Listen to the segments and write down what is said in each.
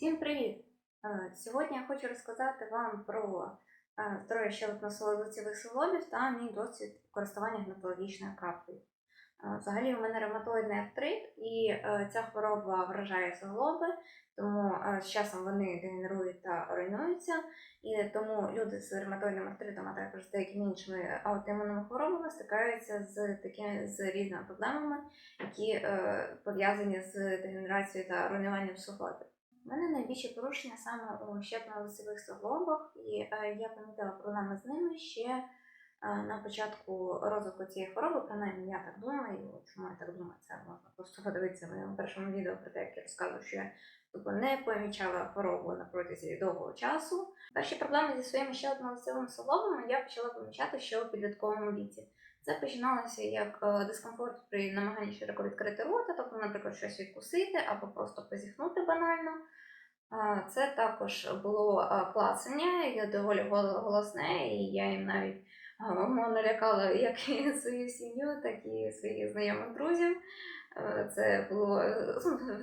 Всім привіт! Е, Сьогодні я хочу розказати вам про е, здоров'я щелепно-лицевих суглобів та мій досвід користування гінекологічною краплею. Е, Взагалі, у мене ревматоїдний артрит, і ця хвороба вражає суглоби, тому з часом вони дегенерують та руйнуються. І тому люди з ревматоїдним артритом, а також з деякими іншими аутоімунними хворобами стикаються з такими з різними проблемами, які пов'язані з дегенерацією та руйнуванням суглобів. У мене найбільші порушення саме у щепно-лицевих суглобах, і е, я помітила проблеми з ними ще е, на початку розвитку цієї хвороби, принаймні я так думаю. Чому я так думаю? Це можна просто подивитися в моєму першому відео про те, як я розказую, що я тобто, не помічала хворобу на протязі довгого часу. Перші проблеми зі своїми щелепно-лицевими суглобами я почала помічати ще у підлітковому віці. Це починалося як е, дискомфорт при намаганні широко відкрити рота, тобто, наприклад, щось відкусити або просто позіхнути банально. Це також було е, клацання, я доволі голосне, і я їм навіть е, мовно лякала як і свою сім'ю, так і своїх знайомих друзів. Це було е,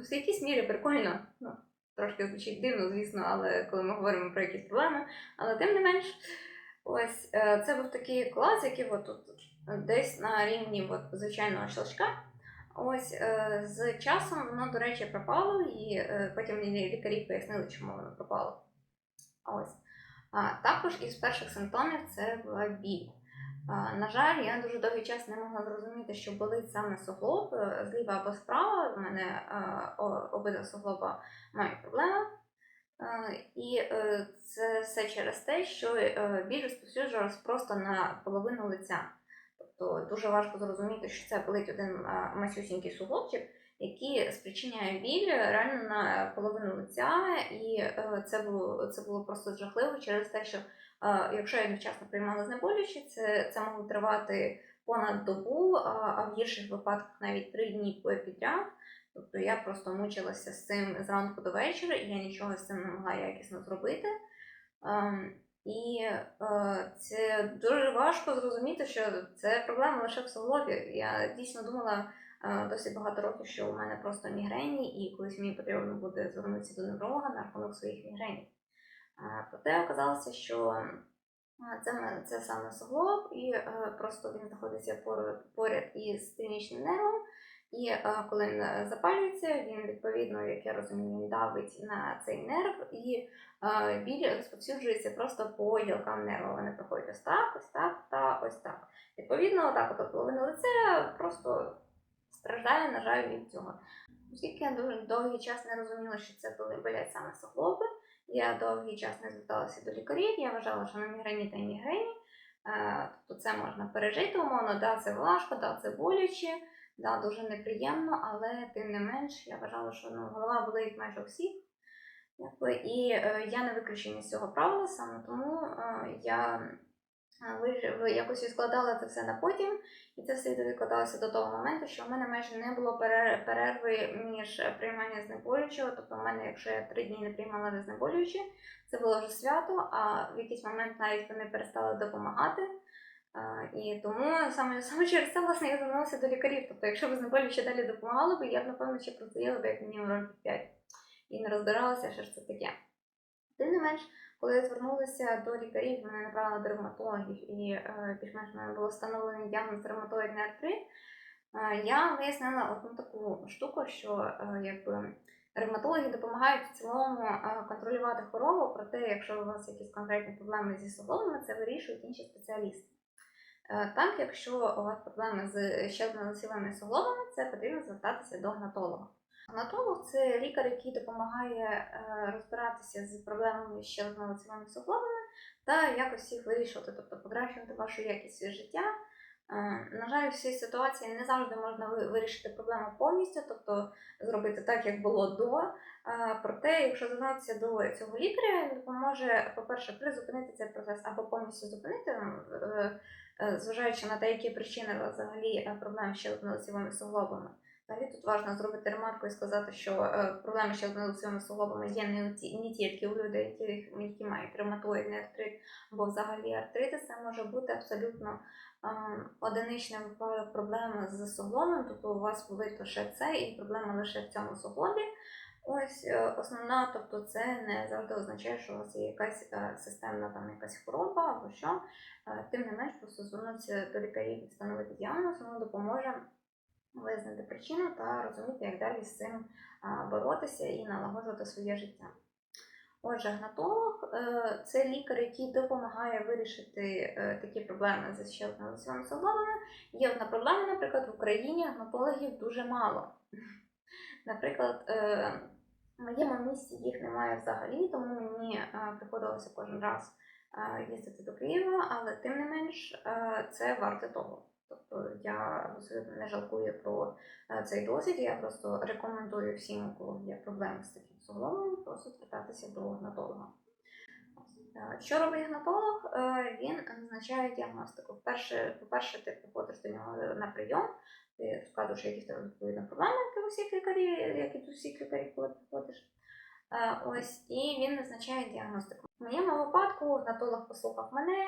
в якійсь мірі прикольно. Ну, трошки звучить дивно, звісно, але коли ми говоримо про якісь проблеми. Але тим не менш, ось це був такий клас, який от тут десь на рівні от, звичайного щелчка. Ось е, з часом воно, до речі, пропало, і е, потім лікарі пояснили, чому воно пропало. Ось. Також із перших симптомів це була біль. На жаль, я дуже довгий час не могла зрозуміти, що болить саме суглоб е, зліва або справа. У мене обидва суглоба мають проблеми. І це все через те, що біль розповсюджувалась просто на половину лиця. Тобто дуже важко зрозуміти, що це болить один масюсінький суглобчик, який спричиняє біль реально на половину лиця, і е, це було це було просто жахливо через те, що е, якщо я невчасно приймала знеболюючі, це, це могло тривати понад добу, а, в гірших випадках навіть три дні підряд. Тобто я просто мучилася з цим зранку до вечора, і я нічого з цим не могла якісно зробити. І е, це дуже важко зрозуміти, що це проблема лише в суглобі. Я дійсно думала е, досить багато років, що у мене просто мігрені, і колись мені потрібно буде звернутися до невролога на рахунок своїх мігренів. Е, проте оказалося, що е, це, це саме суглоб, і е, просто він знаходиться поряд, із стрінічним нервом. І е, коли він е, запалюється, він відповідно, як я розумію, давить на цей нерв, і е, біль розповсюджується просто по гілкам нерва. Вони проходять ось так, ось так та ось так. Відповідно, отак от половина лиця просто страждає, на жаль, від цього. Оскільки я дуже довгий час не розуміла, що це були болять саме суглоби, я довгий час не зверталася до лікарів, я вважала, що на мігрені та мігрені. Тобто це можна пережити умовно, да, це важко, да, це боляче, да, дуже неприємно, але тим не менш я вважала, що ну, голова болить майже всіх. Якби, і е, я не виключення з цього правила, саме тому е, я е, якось відкладала це все на потім, і це все відкладалося до того моменту, що в мене майже не було перерви між е, прийманням знеболюючого. Тобто, в мене, якщо я три дні не приймала знеболюючі, це було вже свято, а в якийсь момент навіть вони перестали допомагати. І тому саме, саме через це власне я звернулася до лікарів. Тобто, якщо б знеболюючі далі допомагали б, я б напевно ще простояла б як мінімум років 5 і не розбиралася, що ж це таке. Тим не менш, коли я звернулася до лікарів, мене направили до ревматологів, і е, більш-менш мене було встановлений діагноз ревматоїдний артрит, е, я вияснила одну таку штуку, що е, якби ревматологи допомагають в цілому контролювати хворобу, проте, якщо у вас якісь конкретні проблеми зі суглобами, це вирішують інші спеціалісти. Е, Так, якщо у вас проблеми з щелепно-лицевими суглобами, це потрібно звертатися до гнатолога. Гнатолог це лікар, який допомагає е, розбиратися з проблемами з щелепно-лицевими суглобами та якось їх вирішувати, тобто покращувати вашу якість життя. Е, На жаль, в цій ситуації не завжди можна вирішити проблему повністю, тобто зробити так, як було до. Е, Проте, якщо звернутися до цього лікаря, він допоможе, по-перше, призупинити цей процес або повністю зупинити, е, зважаючи на те, які причини взагалі проблеми проблем з щелепно-лицевими суглобами. Взагалі тут важливо зробити ремарку і сказати, що е, проблеми з щелепно-лицевими суглобами є не, не тільки у людей, які, які мають ревматоїдний артрит або взагалі артрити, це може бути абсолютно е, одиничний випадок проблеми з суглобом, тобто у вас болить лише це і проблема лише в цьому суглобі. Ось е, основна, тобто це не завжди означає, що у вас є якась системна там якась хвороба або що. Тим не менш, просто звернутися до лікарів і встановити діагноз, воно допоможе визнати причину та розуміти, як далі з цим боротися і налагоджувати своє життя. Отже, гнатолог е, це лікар, який допомагає вирішити е, такі проблеми з щелепно-лицевими суглобами. Є одна проблема, наприклад, в Україні гнатологів дуже мало. Наприклад, е, в моєму місті їх немає взагалі, тому мені приходилося кожен раз їздити до Києва, але тим не менш це варте того. Тобто я абсолютно не жалкую про е, цей досвід. Я просто рекомендую всім, у кого є проблеми з таким суглобом, просто звертатися до гнатолога. Е, Що робить гнатолог? Е, Він назначає діагностику. Вперше, по-перше, ти приходиш до нього на прийом, ти розказуєш, які в тебе відповідно проблеми, як і у всіх лікарів, як і у всіх лікарів, коли приходиш. Е, Ось, і він назначає діагностику. В моєму випадку гнатолог послухав мене,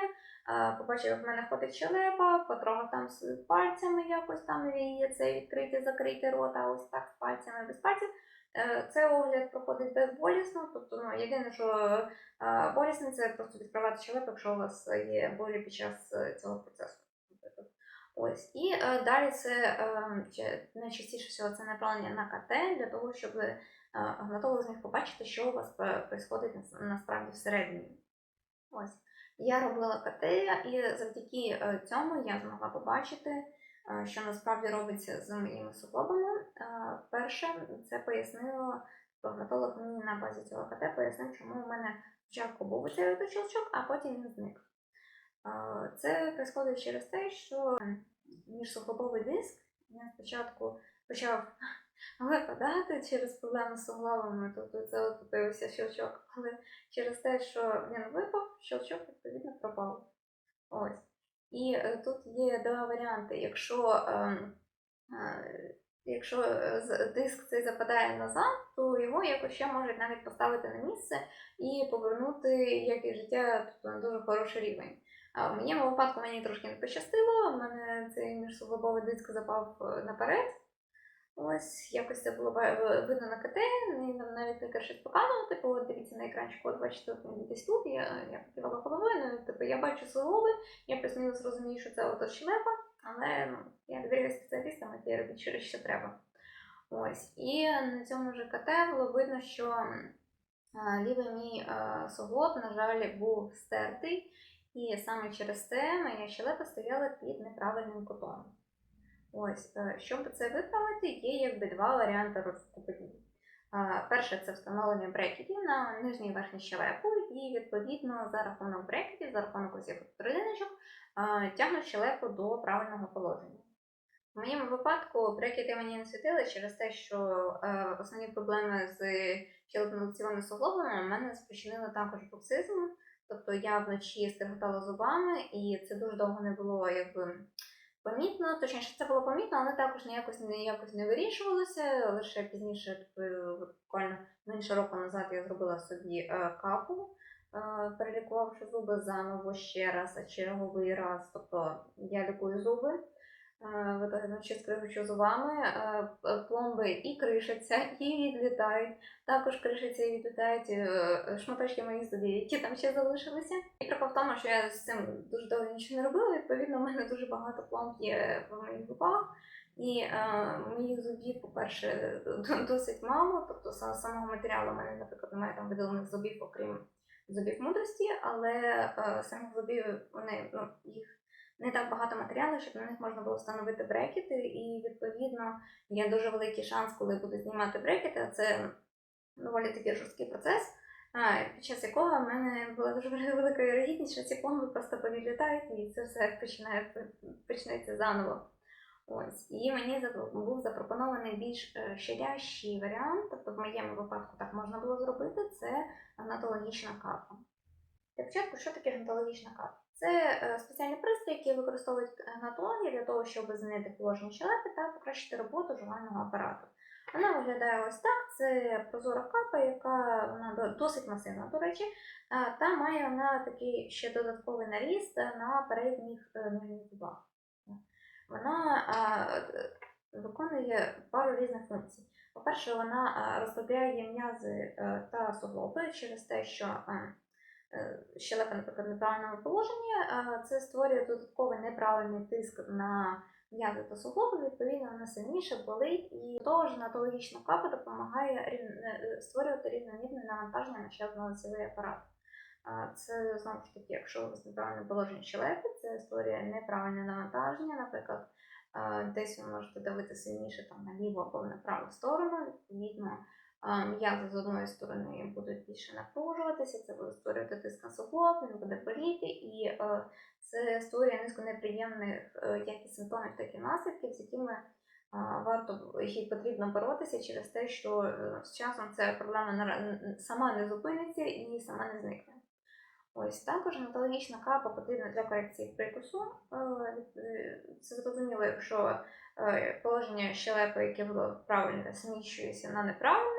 е, побачив, як в мене ходить щелепа, потрогав там з пальцями якось там її це відкрити, закрити рота, ось так з пальцями без пальців. Е, Це огляд проходить безболісно, тобто ну, єдине, що болісне, це просто відкривати щелепу, якщо у вас є болі під час цього процесу. Ось. І далі це найчастіше всього це направлення на КТ для того, щоб гнатолог зміг побачити, що у вас відбувається насправді всередині. Ось. Я робила КТ, і завдяки е, цьому я змогла побачити, е, що насправді робиться з моїми суглобами. Е, Перше, це пояснило, гнатолог мені на базі цього КТ пояснив, чому у мене спочатку був цей точілчок, а потім він зник. Е, Це відбувається через те, що міжсуглобовий диск він спочатку почав випадати через проблеми з суглобами, тобто це от появився щелчок, але через те, що він випав, щелчок відповідно пропав. Ось. І е, тут є два варіанти. Якщо, ем, е, якщо е, диск цей западає назад, то його якось ще можуть навіть поставити на місце і повернути як і життя тобто, на дуже хороший рівень. А в моєму випадку мені трошки не пощастило, в мене цей міжсуглобовий диск запав е, наперед. Ось якось це було видно на КТ, нам навіть лікар щось показував, типу, от дивіться на екранчику, от бачите, от він десь тут, я, я покивала головою, ну, типу, я бачу суглоби, я плюс-мінус що це ото щелепа, але ну, я довіряю спеціалістам, які роблять що, що треба. Ось. І на цьому ж КТ було видно, що лівий мій суглоб, на жаль, був стертий, і саме через це моя щелепа стояла під неправильним кутом. Ось, е, щоб це виправити, є якби два варіанти розвитку Перше це встановлення брекетів на нижній верхній щелепу, і відповідно за рахунок брекетів, за рахунок усіх трудиночок, тягнуть щелепу до правильного положення. В моєму випадку брекети мені не світили через те, що е, основні проблеми з щелепно-лицевими суглобами в мене спричинили також боксизм. Тобто я вночі скриготала зубами, і це дуже довго не було якби помітно. Точніше, це було помітно, але також ніякось не якось не вирішувалося. Лише пізніше, тобто, буквально менше року назад, я зробила собі е, капу, е, перелікувавши зуби заново ще раз, а черговий раз. Тобто я лікую зуби. Е, В итоге вночі скригочу зубами, е, пломби і кришаться, і відлітають. Також кришаться і відлітають е, шматочки моїх зубів, які там ще залишилися. І прикол в тому, що я з цим дуже довго нічого не робила. Відповідно, у мене дуже багато пломб є в моїх зубах. І е, моїх зубів, по-перше, досить мало. Тобто самого матеріалу у мене, наприклад, немає там видалених зубів, окрім зубів мудрості, але е, самих зубів вони ну, їх не так багато матеріалу, щоб на них можна було встановити брекети. І відповідно є дуже великий шанс, коли буду знімати брекети. а Це доволі такий жорсткий процес. Під час якого в мене була дуже велика вірогідність, що ці пломби просто повідлітають і це все починає почнеться заново. Ось. І мені був запропонований більш е, щадящий варіант, тобто в моєму випадку так можна було зробити, це гнатологічна капа. Для початку, що таке гнатологічна капа? Це е, спеціальний пристрій, який використовують гнатологи для того, щоб змінити положення щелепи та покращити роботу жувального апарату. Вона виглядає ось так. Це прозора капа, яка вона досить масивна, до речі, та має вона такий ще додатковий наріст на передніх е, нижніх. Вона е, виконує пару різних функцій. По-перше, вона е, розслабляє м'язи е, та суглоби через те, що е, е, щелепа, наприклад, в неправильному положенні, е, це створює додатковий неправильний тиск на м'язи та суглоби, відповідно, вона сильніше болить. І того ж натологічна капа допомагає е, створювати рівномірне навантаження на щелепно-лицевий апарат. Це знову ж таки, якщо у вас неправильне положення щелепи, це створює неправильне навантаження. Наприклад, десь ви можете давити сильніше там на ліву або на праву сторону. Відповідно, м'язи з одної сторони будуть більше напружуватися, це буде створювати тиск на суглоб, він буде боліти, і е, це створює низку неприємних е, як і симптомів, так і наслідків, з якими варто і потрібно боротися через те, що е, з часом ця проблема сама не зупиниться і сама не зникне. Ось також анатологічна капа потрібна для корекції прикусу. Е, е, Це зрозуміло, якщо е, положення щелепи, яке було правильне, зміщується на неправильне, е,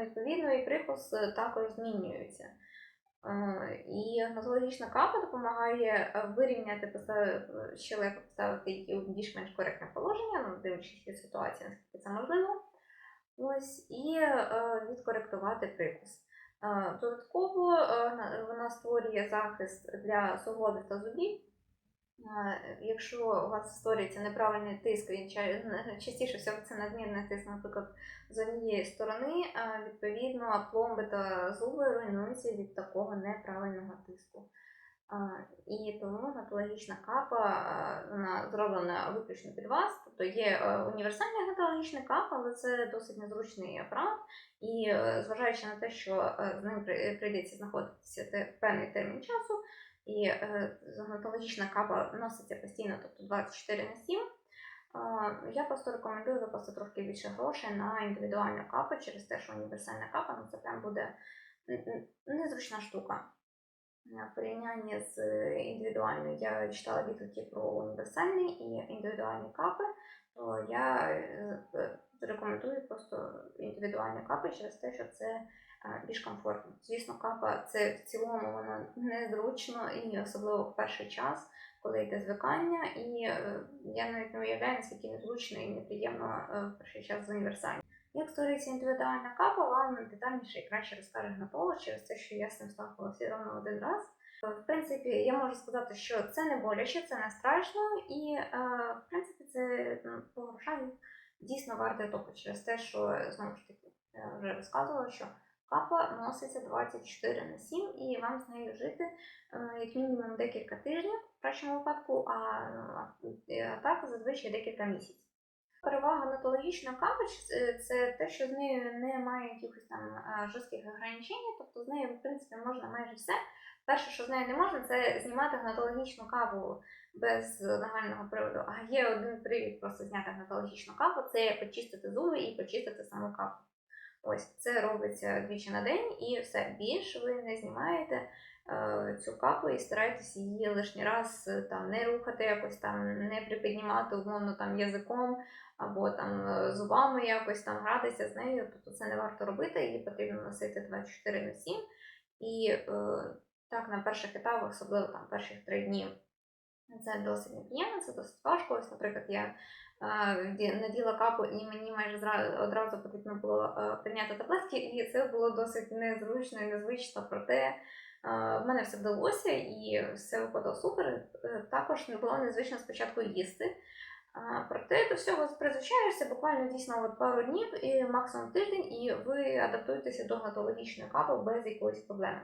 відповідно і прикус е, також змінюється. Е, І анатологічна капа допомагає е, вирівняти щелепу, поставити її у більш-менш коректне положення, ну, дивлячись від ситуації, наскільки це можливо. Ось, і відкоректувати прикус. Додатково вона створює захист для суглобів та зубів. Е, Якщо у вас створюється неправильний тиск, він частіше всього це надмірний тиск, наприклад, з однієї сторони, е, відповідно, пломби та зуби руйнуються від такого неправильного тиску. Е, І тому гнатологічна капа е, вона зроблена виключно під вас. Тобто є е, універсальний гнатологічний капа, але це досить незручний апарат. І е, зважаючи на те, що е, з ним прийдеться знаходитися певний термін часу, і е, капа носиться постійно, тобто 24 на 7, е, я просто рекомендую викласти трошки більше грошей на індивідуальну капу через те, що універсальна капа ну, це прям буде незручна штука. В порівнянні з е, індивідуальною я читала відгуки про універсальні і індивідуальні капи, то я е, е, рекомендую просто індивідуальні капи через те, що це більш комфортно. Звісно, капа це в цілому воно незручно і особливо в перший час, коли йде звикання, і е, я навіть не уявляю, наскільки незручно і неприємно е, в перший час з універсальним. Як створюється індивідуальна капа, вам детальніше і краще розкаже гнатолог через те, що я з цим сталкувалася ровно один раз. Е, В принципі, я можу сказати, що це не боляче, це не страшно, і в принципі це ну, по грошах дійсно варте того через те, що знову ж таки я вже розказувала, що капа носиться 24 на 7, і вам з нею жити е, як мінімум декілька тижнів в кращому випадку, а, а, так зазвичай декілька місяців. Перевага натологічної капи е, це те, що з нею немає якихось там е, жорстких ограничень, тобто з нею, в принципі, можна майже все. Перше, що з нею не можна, це знімати гнатологічну каву без нагального приводу. А є один привід просто зняти гнатологічну каву, це почистити зуби і почистити саму каву. Ось це робиться двічі на день, і все більше ви не знімаєте е, цю капу і стараєтесь її лишній раз е, там не рухати, якось там не припіднімати умовно там язиком або там е, зубами якось там гратися з нею. Тобто це не варто робити, її потрібно носити 24 на 7. І е, так на перших етапах, особливо там перших три дні, це досить неприємно, це досить важко. Ось, наприклад, я наділа капу, і мені майже одразу потрібно було е, прийняти таблетки, і це було досить незручно і незвично. Проте е, в мене все вдалося і все виходило супер. Е, Також не було незвично спочатку їсти. Проте до всього призвичаєшся буквально дійсно от пару днів і максимум тиждень, і ви адаптуєтеся до гнатологічної капи без якоїсь проблеми.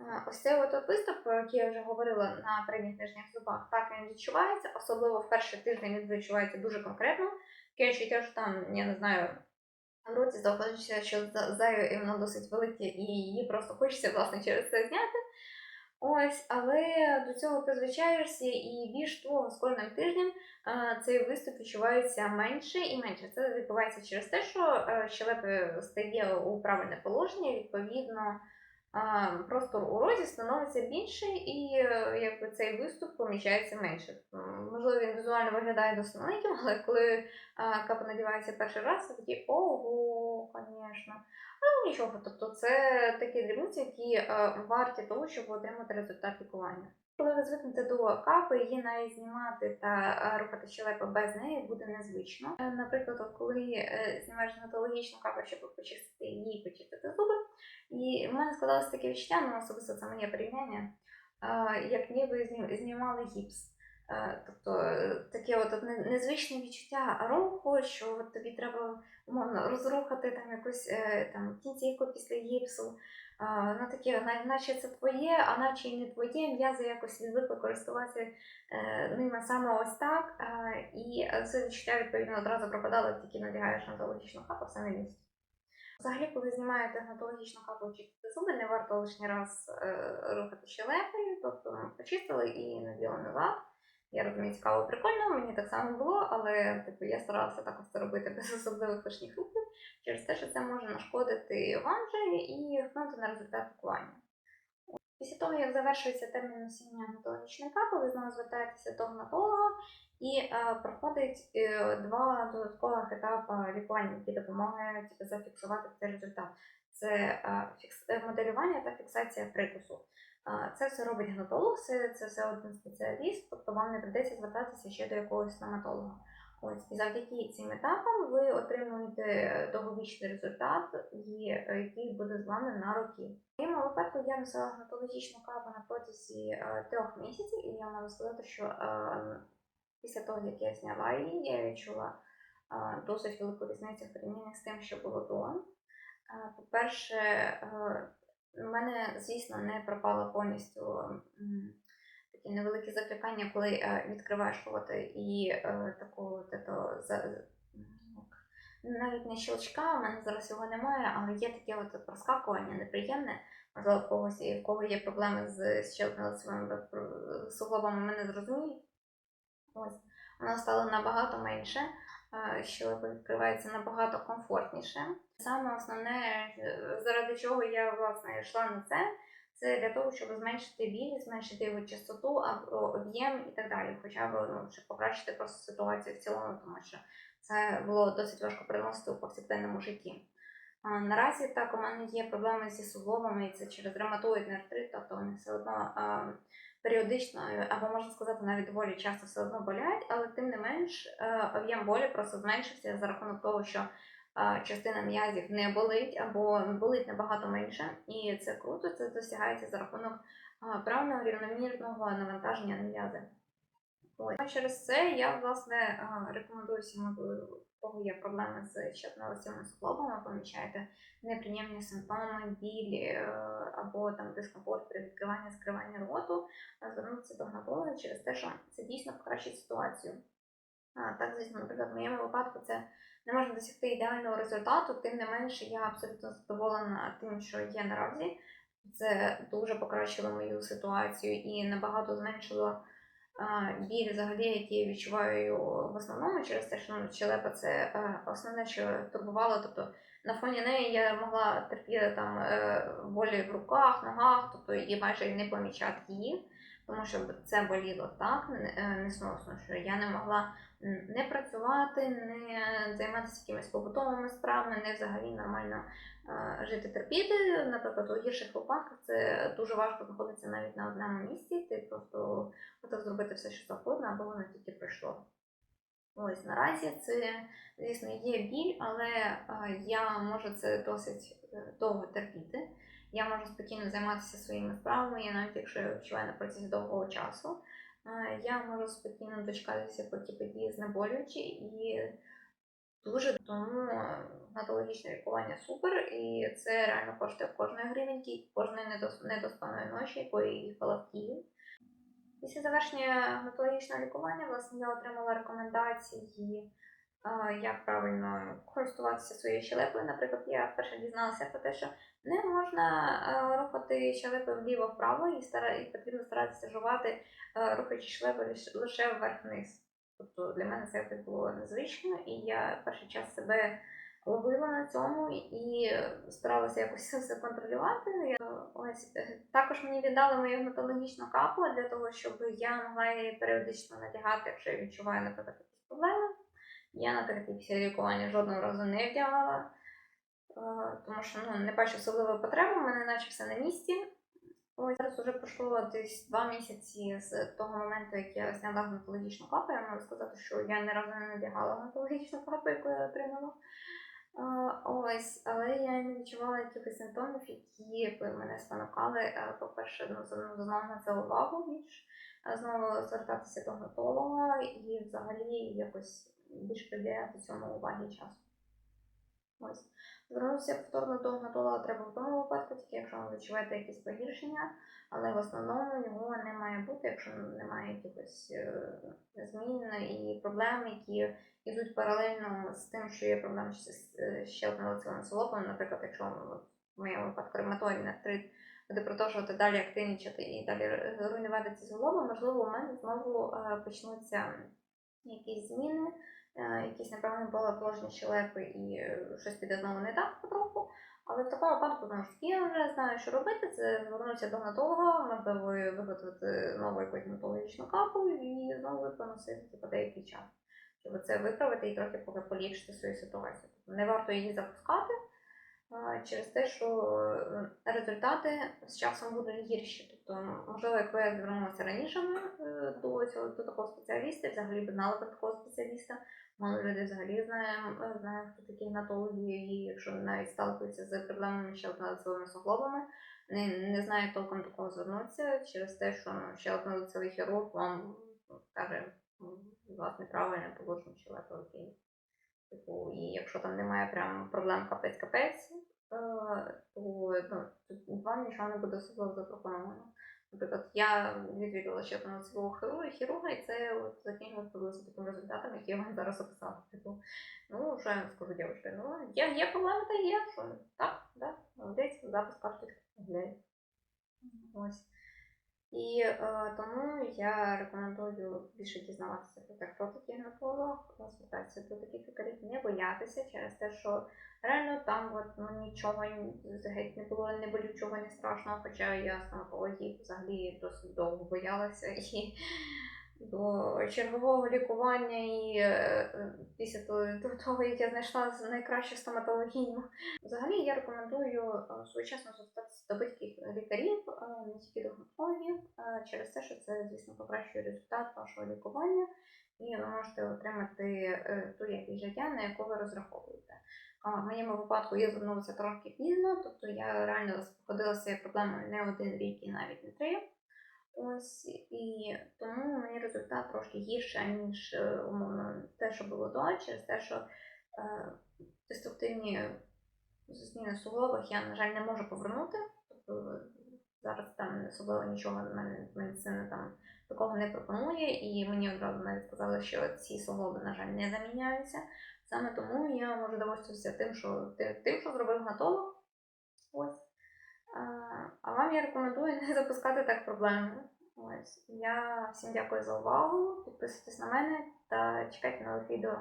А, Ось цей от виступ, про який я вже говорила на передніх нижніх зубах, так він відчувається, особливо в перший тиждень він відчувається дуже конкретно. Таке відчуття, що там, я не знаю, в роті знаходиться, що за- зайве і воно досить велике, і її просто хочеться власне через це зняти. Ось, але до цього призвичаєшся, і більш того, з кожним тижнем е, цей виступ відчувається менше і менше. Це відбувається через те, що е, щелепи стає у правильне положення, відповідно, е, простор у розі становиться більше, і е, якби цей виступ помічається менше. Можливо, він візуально виглядає досить маленьким, але коли капа надівається перший раз, це такий ого, звісно. Ну нічого, тобто це такі дрібниці, які е, варті того, щоб отримати результат лікування. Коли ви звикнете до капи, її навіть знімати та е, рухати щелепи без неї буде незвично. Е, Наприклад, коли е, знімаєш гінекологічну капу, щоб почистити її, почистити зуби. І в мене складалося таке відчуття, ну особисто це моє порівняння, як ніби знімали гіпс. Е, Тобто е, таке от незвичне відчуття руху, що тобі треба умовно розрухати там якусь е, там кінцівку після гіпсу. Ну, таке, наче це твоє, а наче і не твоє, м'язи якось відвикли користуватися ними саме ось так. І це відчуття відповідно одразу пропадало, тільки надягаєш гінекологічну капу, все на місці. Взагалі, коли знімаєте гінекологічну капу чистити зуби, не варто лишній раз рухати щелепою, тобто ну, почистили і наділи назад. Я розумію, цікаво, прикольно, мені так само було, але типу, я старалася також це робити без особливих лишніх рухів через те, що це може нашкодити вам же і вплинути на результат лікування. Після того, як завершується термін носіння гінекологічної капи, ви знову звертаєтеся до гінеколога і е, проходить е, два додаткових етапи лікування, які допомагають зафіксувати цей результат. Це е, е, моделювання та фіксація прикусу. Е, Це все робить гінеколог, це, все один спеціаліст, тобто вам не прийдеться звертатися ще до якогось стоматолога. Ось і завдяки цим етапам ви отримуєте довговічний результат, який буде з вами на роки. В моєму випадку я носила гінекологічну капу на протязі трьох місяців, і я можу сказати, що після того, як я зняла її, я відчула досить велику різницю в порівнянні з тим, що було до. По-перше, е, в мене, звісно, не пропало повністю такі невеликі запікання, коли е, відкриваєш рота і е, такого от за, навіть не щелчка, в мене зараз його немає, але є таке от проскакування неприємне. Можливо, в когось, в кого є проблеми з щелкно-лицевими суглобами, мене зрозуміють. Ось, воно стало набагато менше, що відкривається набагато комфортніше. Саме основне, е, заради чого я власне йшла на це, це для того, щоб зменшити біль, зменшити його частоту, об'єм і так далі. Хоча б ну, щоб покращити просто ситуацію в цілому, тому що це було досить важко переносити у повсякденному житті. А, Наразі так у мене є проблеми зі суглобами, і це через ревматоїдний артрит, тобто вони все одно а, періодично, або можна сказати, навіть доволі часто все одно болять, але тим не менш е, об'єм болі просто зменшився за рахунок того, що е, частина м'язів не болить або болить набагато менше, і це круто, це досягається за рахунок е, правильного рівномірного навантаження на м'язи. Через це я власне е, рекомендую всім, кого є проблеми з щитно-лицевими суглобами, помічаєте неприємні симптоми, біль е, або там дискомфорт при відкриванні скриванні роту, е, звернутися до гінеколога через те, що це дійсно покращить ситуацію. Так, звісно, наприклад, в моєму випадку це не можна досягти ідеального результату, тим не менше я абсолютно задоволена тим, що є наразі. Це дуже покращило мою ситуацію і набагато зменшило біль, взагалі, який я відчуваю в основному через те, що ну, щелепа це е, основне, що турбувало. Тобто на фоні неї я могла терпіти там е, болі в руках, ногах, тобто і майже не помічати її, тому що це боліло так е, несносно, що я не могла не працювати, не займатися якимись побутовими справами, не взагалі нормально е, жити терпіти. Наприклад, у гірших випадках це дуже важко знаходитися навіть на одному місці. Ти просто хотів зробити все, що завгодно, аби воно тільки пройшло. Ось наразі це, звісно, є біль, але е, я можу це досить довго терпіти. Я можу спокійно займатися своїми справами, і навіть якщо я відчуваю на протязі довгого часу, я можу спокійно дочекатися, поки події знеболюючі і дуже тому е, гінекологічне лікування супер, і це реально коштує кожної гривеньки, кожної недос- недоспаної ночі, якої я їхала в Київ. Після завершення гінекологічного лікування, власне, я отримала рекомендації, як правильно користуватися своєю щелепою. Наприклад, я вперше дізналася про те, що не можна е, рухати щелепи вліво-вправо і, стара... і потрібно старатися жувати, е, рухаючи щелепи лише- вверх-вниз. Тобто для мене це було незвично, і я перший час себе ловила на цьому і старалася якось все контролювати. Я, ось е, також мені віддали мою гінекологічну капу для того, щоб я могла її періодично надягати, якщо я відчуваю, наприклад, якісь проблеми. Я на після лікування жодного разу не вдягала, е, тому що ну, не бачу особливої потреби, в мене наче все на місці. Ось зараз вже пройшло десь два місяці з того моменту, як я зняла гінекологічну капу. Я можу сказати, що я ні разу не надягала гінекологічну капу, яку я отримала. Ось, але я не відчувала якихось симптомів, які б мене спонукали, е, по-перше, ну, ну, знову на це увагу більш, знову звертатися до гінеколога і взагалі якось більш приділяти цьому уваги і часу. Ось. Звернутися повторно до гінеколога треба в тому випадку, тільки якщо ви відчуваєте якісь погіршення, але в основному його не має бути, якщо немає якихось е, змін і проблем, які йдуть паралельно з тим, що є проблеми е, ще одним суглобом. Наприклад, якщо в моєму випадку ревматоїдний артрит буде продовжувати далі активнічати і далі руйнувати ці суглоби, можливо, у мене знову е, почнуться якісь зміни, якісь неправильне положення щелепи і е, щось піде знову не так потроху. Але в такому випадку, тому що я вже знаю, що робити. Це звернутися до гнатолога, можливо, виготовити нову якусь гнатологічну капу і знову поносити по деякий час, щоб це виправити і трохи поки поліпшити свою ситуацію. Тобто не варто її запускати через те, що е, результати з часом будуть гірші. Тобто, можливо, якби я звернулася раніше е, до цього до такого спеціаліста, взагалі б знала про такого спеціаліста. Мало людей взагалі знає, е, знає, хто такі гінекологи, і якщо навіть сталкуються з проблемами ще лицевими суглобами, не, не знає толком до кого звернутися через те, що ну, ще один лицевий хірург вам каже, «Ну, у вас неправильне положення щелепи, окей. Типу, і якщо там немає прям проблем капець-капець, е, то ну, вам нічого не буде особливо запропоновано. Наприклад, я відвідала ще одного цього хірурга, хірурга, і це от закінчилось таким результатом, який я вам зараз описала. Типу, ну, що я скажу дівчинці, ну, є, є проблеми, та є, що так, да, молодець, запис гуляє. Ось. І е, тому я рекомендую більше дізнаватися про те, хто такий гінеколог, звертатися до таких лікарів, не боятися через те, що реально там от, ну, нічого геть не було, не болючого, не страшного, хоча я стоматології взагалі досить довго боялася. І до чергового лікування і е, е, після того, як я знайшла найкращу стоматологію. Взагалі я рекомендую е, своєчасно звертатися до будь-яких лікарів, не тільки до гінекологів, е, через те, що це, звісно, покращує результат вашого лікування, і ви можете отримати ту якість життя, на яку ви розраховуєте. В моєму випадку я звернулася трошки пізно, тобто я реально походила з цією проблемою не один рік і навіть не три. Ось і тому мені результат трошки гірше, ніж е, умовно те, що було до, через те, що е, деструктивні зміни в суглобах я, на жаль, не можу повернути. Тобто зараз там особливо нічого мене медицина там такого не пропонує, і мені одразу навіть сказали, що ці суглоби, на жаль, не заміняються. Саме тому я можу довольствуватися тим, що тим, що зробив гнатолог. Ось. А, вам я рекомендую не запускати так проблеми. Ось. Я всім дякую за увагу. Підписуйтесь на мене та чекайте нових відео.